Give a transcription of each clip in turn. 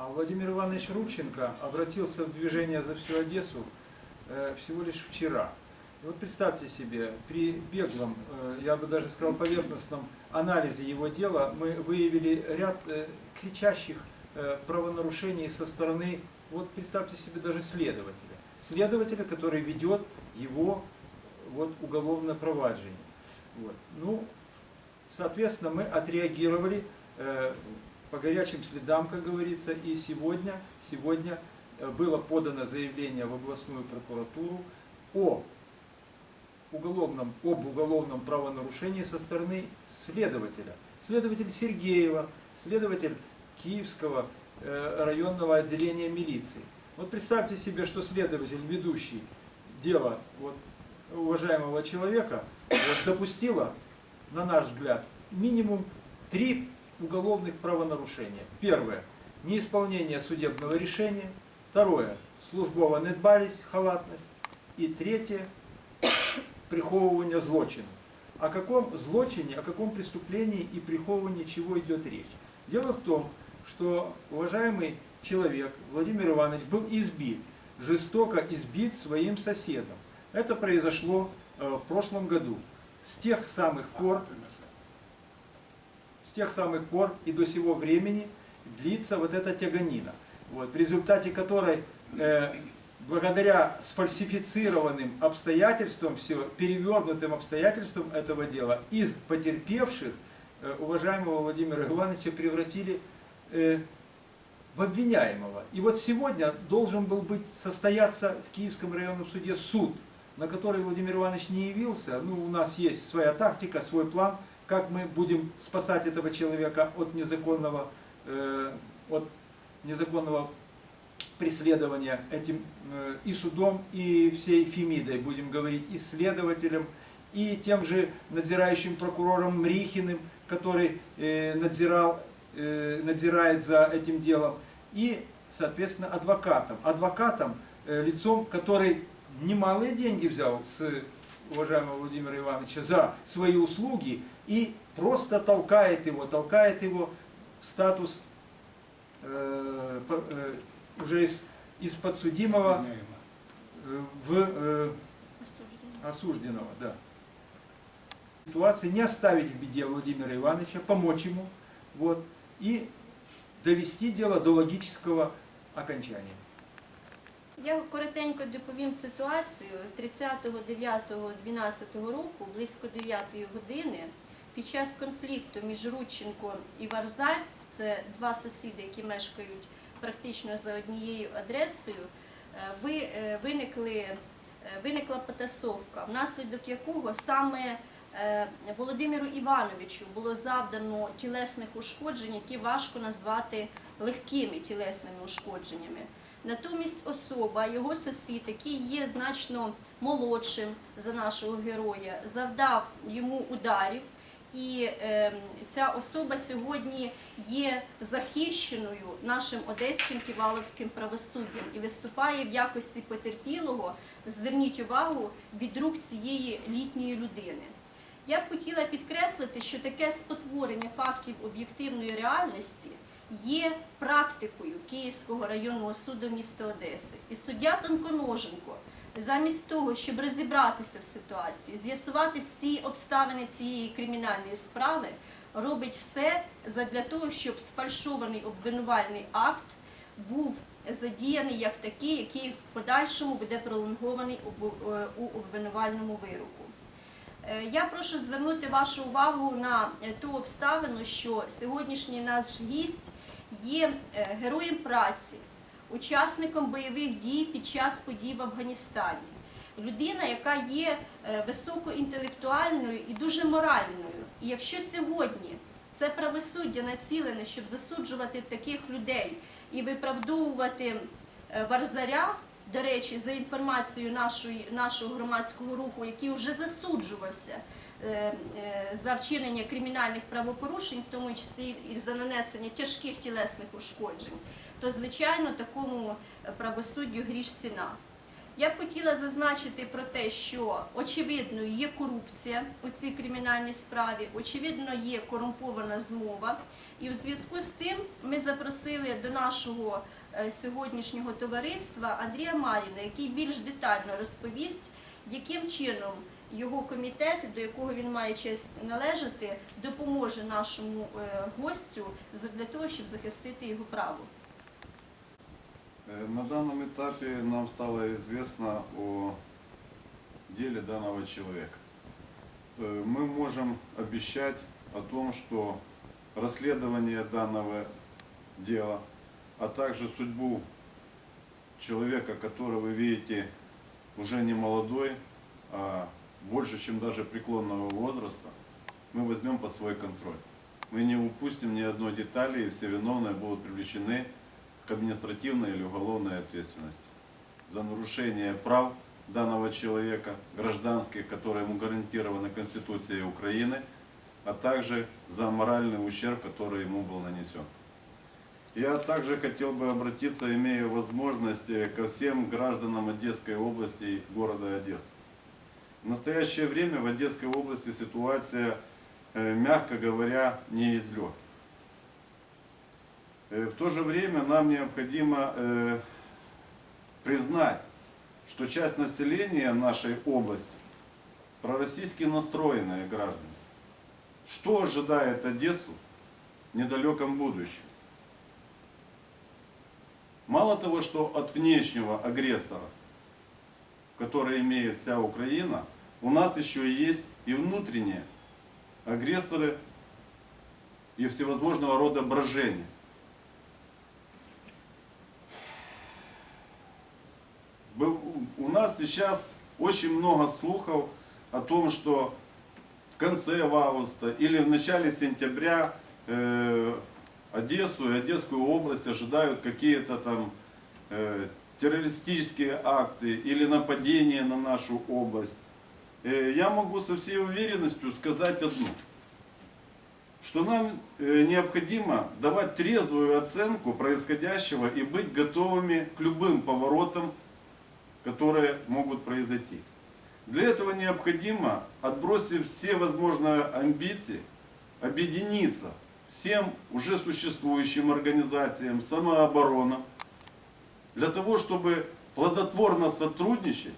А Владимир Иванович Рубченко обратился в движение за всю Одессу э, всего лишь вчера. И вот представьте себе, при беглом, э, я бы даже сказал поверхностном анализе его дела мы выявили ряд э, кричащих правонарушений со стороны, вот представьте себе даже следователя. Следователя, который ведет его вот, уголовное проваджение. Вот. Ну, соответственно, мы отреагировали по горячим следам, как говорится, и сегодня, сегодня э, было подано заявление в областную прокуратуру о уголовном, об уголовном правонарушении со стороны следователя. Следователь Сергеева, следователь Киевского э, районного отделения милиции. Вот представьте себе, что следователь, ведущий дело вот, уважаемого человека, вот, допустила, на наш взгляд, минимум три уголовных правонарушения. Первое – неисполнение судебного решения. Второе – службова недбалість, халатность. И третье – приховывание злочина. О каком злочине, о каком преступлении и приховывании чего идет речь? Дело в том, что уважаемый человек, Владимир Иванович, был избит, жестоко избит своим соседом. Это произошло э, в прошлом году. С тех самых пор, с тех самых пор и до сего времени длится вот эта тяганина, вот, в результате которой э, благодаря сфальсифицированным обстоятельствам, всего, перевернутым обстоятельствам этого дела, из потерпевших э, уважаемого Владимира Ивановича превратили э, в обвиняемого. И вот сегодня должен был быть состояться в Киевском районном суде суд, на который Владимир Иванович не явился. Ну, у нас есть своя тактика, свой план, как мы будем спасать этого человека от незаконного, э, от незаконного преследования этим э, и судом, и всей Фемидой, будем говорить, и следователем, и тем же надзирающим прокурором Мрихиным, который э, надзирал, э, надзирает за этим делом, и, соответственно, адвокатом. Адвокатом, э, лицом, который немалые деньги взял с уважаемого Владимира Ивановича за свои услуги и просто толкает его, толкает его в статус э, э, уже из, из подсудимого э, в э, осужденного, да. Ситуации не оставить в беде Владимира Ивановича, помочь ему, вот, и довести дело до логического окончания. Я коротенько доповім ситуацію. 30.09.12 року, близько 9 години, під час конфлікту між Рудченко і Варзаль, це два сусіди, які мешкають практично за однією адресою, е, е, виникли, е, виникла потасовка, внаслідок якого саме Володимиру Івановичу було завдано тілесних ушкоджень, які важко назвати легкими тілесними ушкодженнями. Натомість особа, його сусід, який є значно молодшим за нашого героя, завдав йому ударів. І е, ця особа сьогодні є захищеною нашим одеським ківаловським правосуддям і виступає в якості потерпілого. Зверніть увагу від рук цієї літньої людини. Я б хотіла підкреслити, що таке спотворення фактів об'єктивної реальності є практикою Київського районного суду міста Одеси. І суддя Тонконоженко, замість того, щоб розібратися в ситуації, з'ясувати всі обставини цієї кримінальної справи, робить все задля того, щоб сфальшований обвинувальний акт був задіяний як такий, який в подальшому буде пролонгований е, у обвинувальному вироку. Е, Я прошу звернути вашу увагу на е, ту обставину, що сьогоднішній наш гість є героєм праці, учасником бойових дій під час подій в Афганістані. Людина, яка є е, високоінтелектуальною і дуже моральною. І якщо сьогодні це правосуддя націлене, щоб засуджувати таких людей і виправдовувати е, Варзаря, до речі, за інформацією нашої, нашого громадського руху, який вже засуджувався е, за вчинення кримінальних правопорушень, в тому числі і за нанесення тяжких тілесних ушкоджень, то звичайно такому е, правосуддю гріш ціна. Я б хотіла зазначити про те, що очевидно є корупція у цій кримінальній справі, очевидно є корумпована змова І в зв'язку з цим ми запросили до нашого е, сьогоднішнього товариства Андрія Маріна, який більш детально розповість, яким чином його комітет, до якого він має честь належати, допоможе нашому е, гостю для того, щоб захистити його право. Э, На данном этапе нам стало известно о деле данного человека. Э, Мы можем обещать о том, что расследование данного дела, а также судьбу человека, которого вы видите уже не молодой, а больше, чем даже преклонного возраста, мы возьмем под свой контроль. Мы не упустим ни одной детали, и все виновные будут привлечены к административной или уголовной ответственности за нарушение прав данного человека, гражданских, которые ему гарантированы Конституцией Украины, а также за моральный ущерб, который ему был нанесен. Я также хотел бы обратиться, имея возможность, э, ко всем гражданам Одесской области и города Одессы. В настоящее время в Одесской области ситуация, э, мягко говоря, не из легких. Э, В то же время нам необходимо э, признать, что часть населения нашей области пророссийски настроенные граждане. Что ожидает Одессу в недалеком будущем? Мало того, что от внешнего агрессора, который имеет вся Украина, у нас еще и есть и внутренние агрессоры и всевозможного рода брожения. Был- У нас сейчас очень много слухов о том, что в конце августа или в начале сентября э, Одессу и Одесскую область ожидают какие-то там э, террористические акты или нападения на нашу область. Э, я могу со всей уверенностью сказать одно, что нам э, необходимо давать трезвую оценку происходящего и быть готовыми к любым поворотам которые могут произойти. Для этого необходимо, отбросив все возможные амбиции, объединиться всем уже существующим организациям самооборона, для того, чтобы плодотворно сотрудничать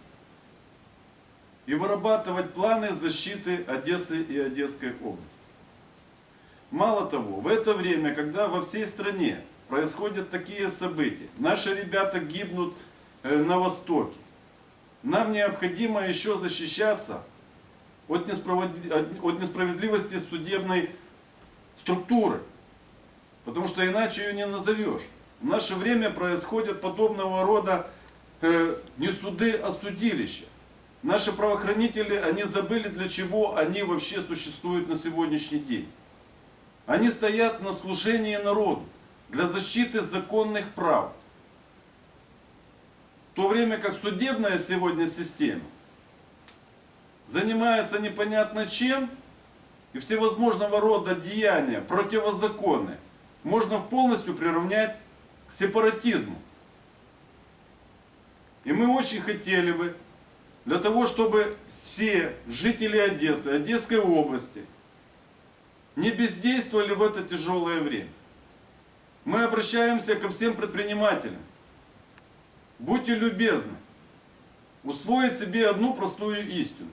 и вырабатывать планы защиты Одессы и Одесской области. Мало того, в это время, когда во всей стране происходят такие события, наши ребята гибнут на Востоке, нам необходимо еще защищаться от несправедливости судебной структуры, потому что иначе ее не назовешь. В наше время происходят подобного рода э, не суды, а судилища. Наши правоохранители, они забыли, для чего они вообще существуют на сегодняшний день. Они стоят на служении народу для защиты законных прав. В то время как судебная сегодня система занимается непонятно чем и всевозможного рода деяния противозаконные можно полностью приравнять к сепаратизму. И мы очень хотели бы, для того, чтобы все жители Одессы, Одесской области не бездействовали в это тяжелое время. Мы обращаемся ко всем предпринимателям. Будьте любезны, усвоить себе одну простую истину,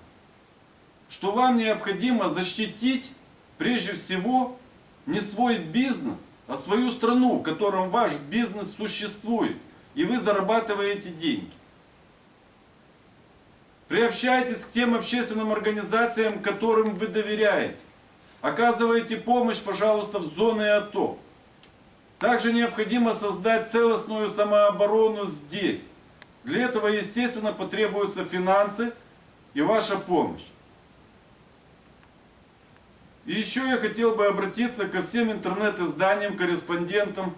что вам необходимо защитить прежде всего не свой бизнес, а свою страну, в котором ваш бизнес существует, и вы зарабатываете деньги. Приобщайтесь к тем общественным организациям, которым вы доверяете. Оказывайте помощь, пожалуйста, в зоны АТО. Также необходимо создать целостную самооборону здесь. Для этого, естественно, потребуются финансы и ваша помощь. И еще я хотел бы обратиться ко всем интернет-изданиям, корреспондентам,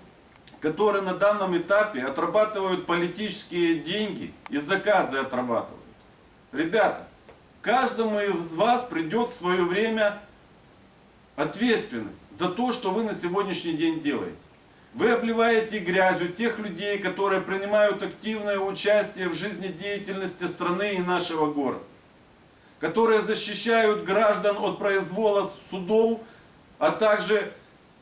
которые на данном этапе отрабатывают политические деньги и заказы отрабатывают. Ребята, каждому из вас придет в свое время ответственность за то, что вы на сегодняшний день делаете. Вы обливаете грязью тех людей, которые принимают активное участие в жизнедеятельности страны и нашего города, которые защищают граждан от произвола судов, а также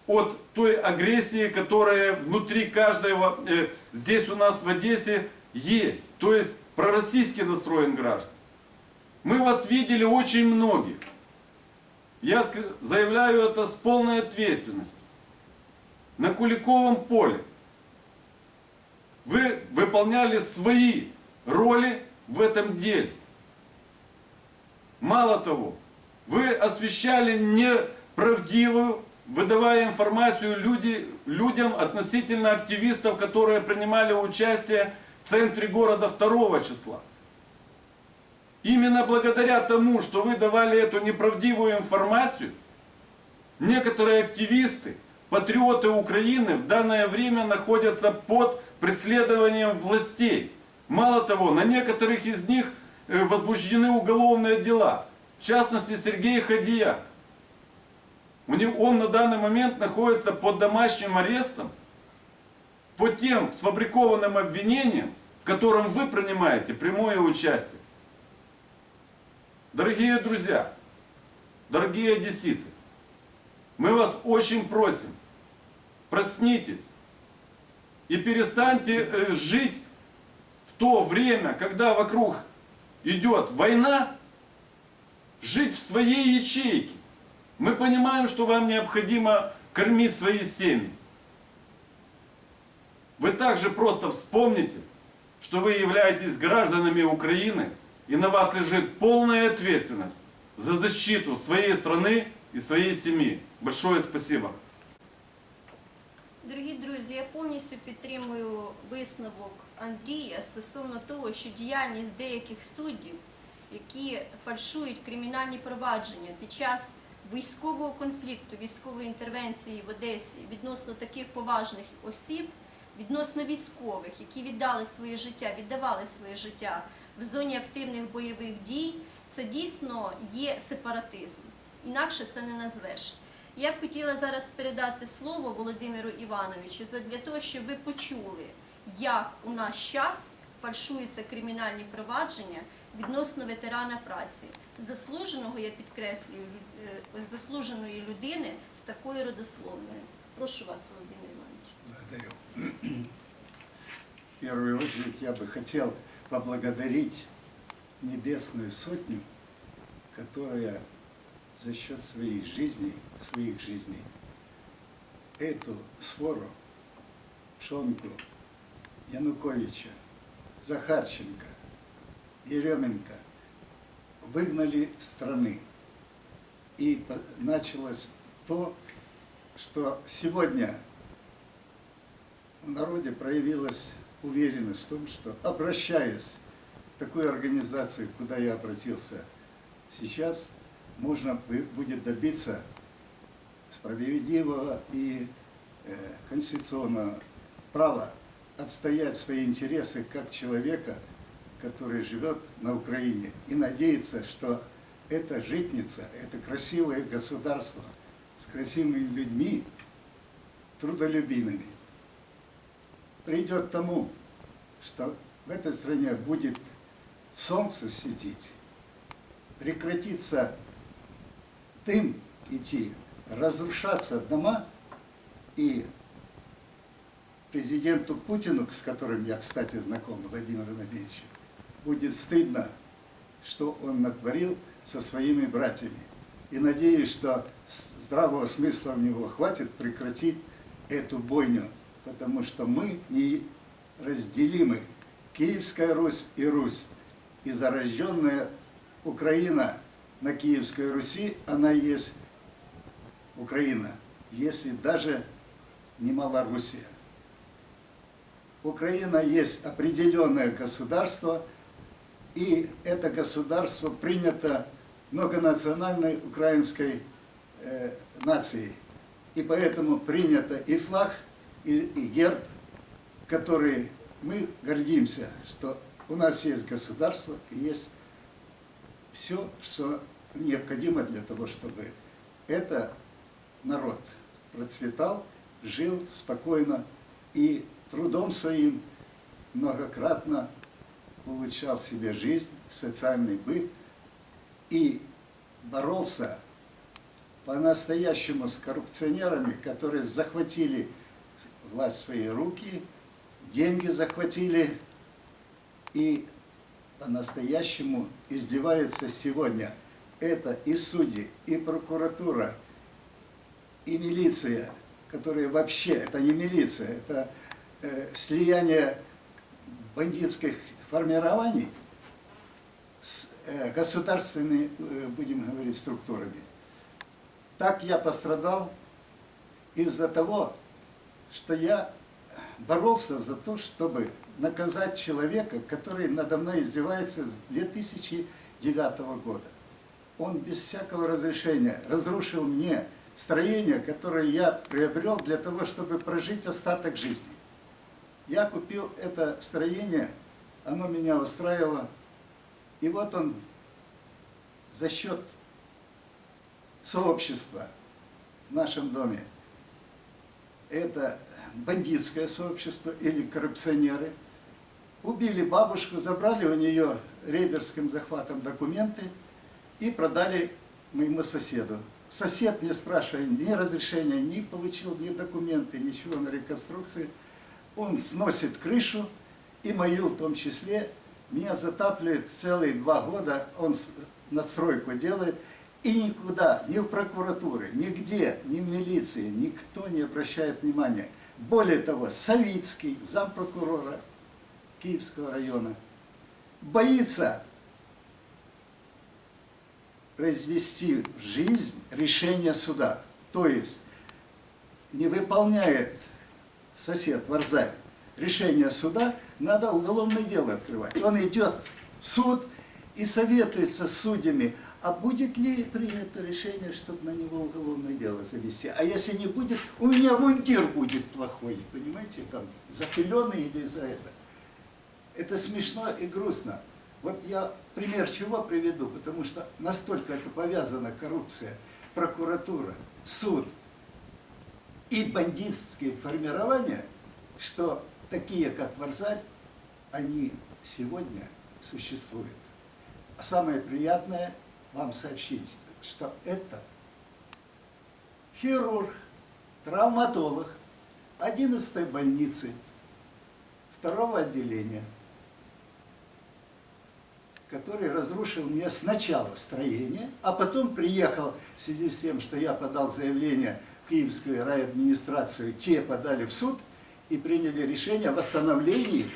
от той агрессии, которая внутри каждого, э, здесь у нас в Одессе есть. То есть пророссийски настроен граждан. Мы вас видели очень многих. Я заявляю это с полной ответственностью. На Куликовом поле вы выполняли свои роли в этом деле. Мало того, вы освещали неправдивую, выдавая информацию люди, людям относительно активистов, которые принимали участие в центре города 2 числа. Именно благодаря тому, что вы давали эту неправдивую информацию, некоторые активисты, патриоты Украины в данное время находятся под преследованием властей. Мало того, на некоторых из них э, возбуждены уголовные дела. В частности, Сергей Ходияк. Он на данный момент находится под домашним арестом по тем сфабрикованным обвинениям, в котором вы принимаете прямое участие. Дорогие друзья, дорогие одесситы, мы вас очень просим, проснитесь и перестаньте э, жить в то время, когда вокруг идет война, жить в своей ячейке. Мы понимаем, что вам необходимо кормить свои семьи. Вы также просто вспомните, что вы являетесь гражданами Украины, и на вас лежит полная ответственность за защиту своей страны и своей семьи. Большое спасибо. Дорогі друзі, я повністю підтримую висновок Андрія стосовно того, що діяльність деяких суддів, які фальшують кримінальні провадження під час військового конфлікту, військової інтервенції в Одесі відносно таких поважних осіб, відносно військових, які віддали своє життя, віддавали своє життя в зоні активних бойових дій, це дійсно є сепаратизм. Інакше це не назвеш. Я б хотіла зараз передати слово Володимиру Івановичу для того, щоб ви почули, як у наш час фальшуються кримінальні провадження відносно ветерана праці, заслуженого, я підкреслюю, е, заслуженої людини з такою родословною. Прошу вас, Володимир Іванович. Благодарю. В первую очередь я бы хотел поблагодарить Небесную Сотню, которая за счет своей жизни, своих жизней, эту свору, Пшонку, Януковича, Захарченко, Еременко выгнали страны. И началось то, что сегодня в народе проявилась уверенность в том, что обращаясь в такую организацию, куда я обратился сейчас, можно будет добиться справедливого и э, конституционного права отстоять свои интересы как человека, который живет на Украине, и надеяться, что эта житница, это красивое государство с красивыми людьми, трудолюбимыми, придет к тому, что в этой стране будет солнце светить, прекратится дым идти, разрушаться дома, и президенту Путину, с которым я, кстати, знаком, Владимиру Владимировичу, будет стыдно, что он натворил со своими братьями. И надеюсь, что здравого смысла у него хватит прекратить эту бойню, потому что мы не разделимы. Киевская Русь и Русь, и зарожденная Украина на Киевской Руси, она есть Украина, если даже не Малоруссия. Украина есть определенное государство, и это государство принято многонациональной украинской э, нацией. И поэтому принято и флаг, и, и герб, который мы гордимся, что у нас есть государство и есть все, что необходимо для того, чтобы это народ процветал, жил спокойно и трудом своим многократно улучшал себе жизнь, социальный быт и боролся по-настоящему с коррупционерами, которые захватили власть в свои руки, деньги захватили и по-настоящему издеваются сегодня. Это и судьи, и прокуратура, и милиция, которые вообще, это не милиция, это э, слияние бандитских формирований с э, государственными, э, будем говорить, структурами. Так я пострадал из-за того, что я боролся за то, чтобы наказать человека, который надо мной издевается с 2009 года. Он без всякого разрешения разрушил мне строение, которое я приобрел для того, чтобы прожить остаток жизни. Я купил это строение, оно меня устраивало, и вот он за счет сообщества в нашем доме, это бандитское сообщество или коррупционеры, убили бабушку, забрали у нее рейдерским захватом документы и продали моему соседу. Сосед, не спрашивая ни разрешения, не получил ни документы, ничего на реконструкции. Он сносит крышу, и мою в том числе, меня затапливает целые два года, он настройку делает, и никуда, ни в прокуратуре, нигде, ни в милиции, никто не обращает внимания. Более того, Савицкий, зампрокурора Киевского района, боится произвести в жизнь решение суда. То есть не выполняет сосед Варзарь решение суда, надо уголовное дело открывать. Он идет в суд и советуется с судьями, а будет ли принято решение, чтобы на него уголовное дело завести. А если не будет, у меня мундир будет плохой, понимаете, там, запыленный или за это. Это смешно и грустно. Вот я пример чего приведу, потому что настолько это повязана коррупция, прокуратура, суд и бандитские формирования, что такие, как Варзарь, они сегодня существуют. А самое приятное вам сообщить, что это хирург, травматолог 11 больницы, второго отделения, который разрушил мне сначала строение, а потом приехал в связи с тем, что я подал заявление в Киевскую райадминистрацию, те подали в суд и приняли решение о восстановлении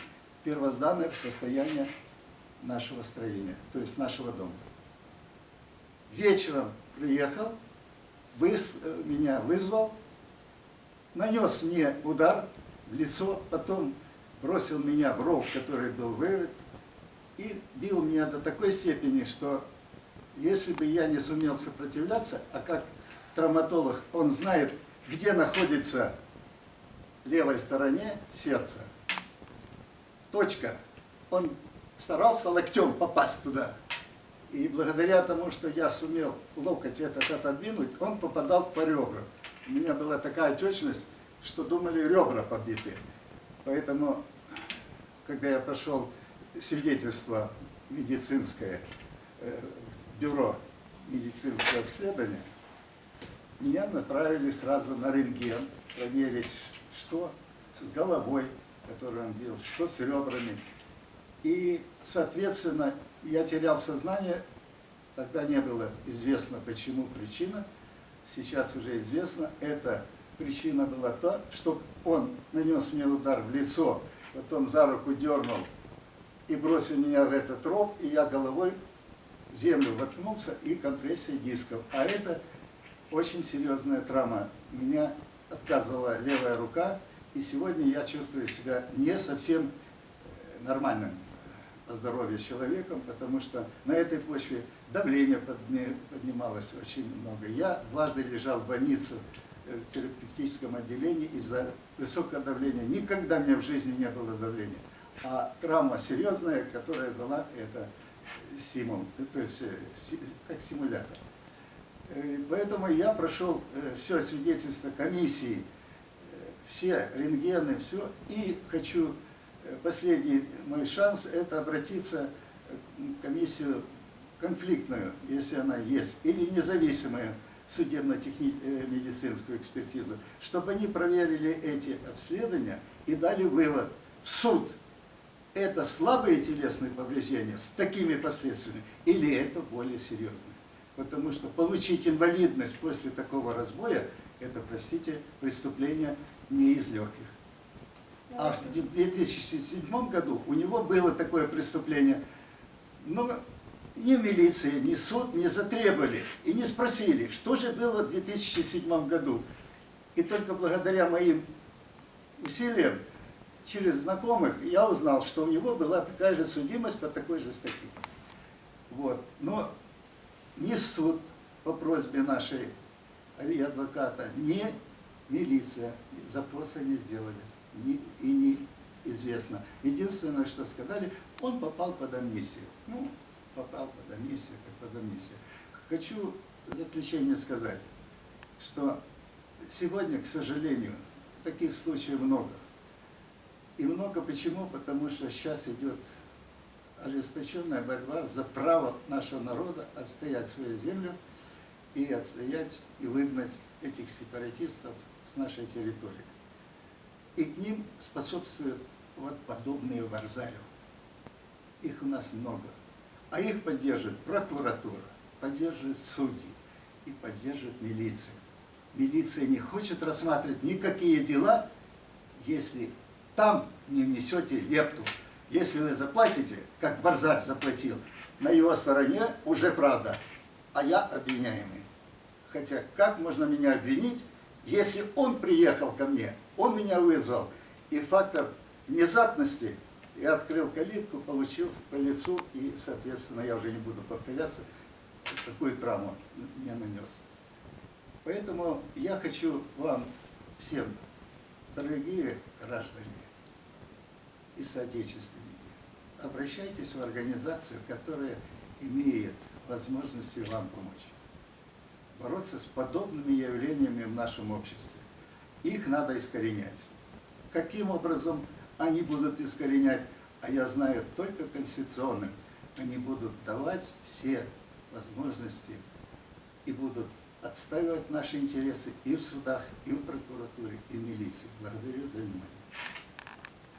первозданного состояния нашего строения, то есть нашего дома. Вечером приехал, выс- э, меня вызвал, нанес мне удар в лицо, потом бросил меня в ров, который был вырыт, и бил меня до такой степени, что если бы я не сумел сопротивляться, а как травматолог, он знает, где находится левой стороне сердца, точка, он старался локтем попасть туда. И благодаря тому, что я сумел локоть этот отодвинуть, он попадал по ребрам. У меня была такая отечность, что думали ребра побиты. Поэтому, когда я прошел свидетельство медицинское, э, бюро медицинского обследования, меня направили сразу на рентген, проверить, что с головой, которую он бил, что с ребрами. И, соответственно, я терял сознание, тогда не было известно, почему причина, сейчас уже известно, эта причина была та, что он нанес мне удар в лицо, потом за руку дернул и бросил меня в этот ров, и я головой в землю воткнулся и компрессия дисков. А это очень серьезная травма. Меня отказывала левая рука, и сегодня я чувствую себя не совсем э, нормальным по здоровью человеком, потому что на этой почве давление подни- поднималось очень много. Я дважды лежал в больницу э, в терапевтическом отделении из-за высокого давления. Никогда у меня в жизни не было давления. А травма серьезная, которая была, это стимул, то есть э, как стимулятор. Э, Поэтому я прошел все свидетельство комиссии, э, все рентгены, все, и хочу, э, последний мой шанс, это обратиться в комиссию конфликтную, если она есть, или независимую судебно-медицинскую экспертизу, чтобы они проверили эти обследования и дали вывод в суд. Это слабые телесные повреждения с такими последствиями или это более серьезные? Потому что получить инвалидность после такого разбоя, это, простите, преступление не из легких. А в 2007 году у него было такое преступление, но ни милиция, ни суд не затребовали и не спросили, что же было в 2007 году. И только благодаря моим усилиям через знакомых я узнал, что у него была такая же судимость по такой же статье. Вот. Но ни суд по просьбе нашей адвоката, ни милиция запроса не сделали. Ни- и не известно. Единственное, что сказали, он попал под амнистию. Ну, попал под амнистию, как под амнистию. Хочу в заключение сказать, что сегодня, к сожалению, таких случаев много. И много почему? Потому что сейчас идет ожесточенная борьба за право нашего народа отстоять свою землю и отстоять и выгнать этих сепаратистов с нашей территории. И к ним способствуют вот подобные варзарю. Их у нас много. А их поддерживает прокуратура, поддерживает судьи и поддерживает милиция. Милиция не хочет рассматривать никакие дела, если там не внесете лепту. Если вы заплатите, как Барзарь заплатил, на его стороне уже правда, а я обвиняемый. Хотя как можно меня обвинить, если он приехал ко мне, он меня вызвал, и фактор внезапности я открыл калитку, получил по лицу, и, соответственно, я уже не буду повторяться, какую травму мне нанес. Поэтому я хочу вам всем, дорогие граждане и соотечественники, обращайтесь в организацию, которая имеет возможности вам помочь. Бороться с подобными явлениями в нашем обществе. Их надо искоренять. Каким образом они будут искоренять? А я знаю только конституционным. Они будут давать все возможности и будут отстаивать наши интересы и в судах, и в прокуратуре, и в милиции. Благодарю за внимание.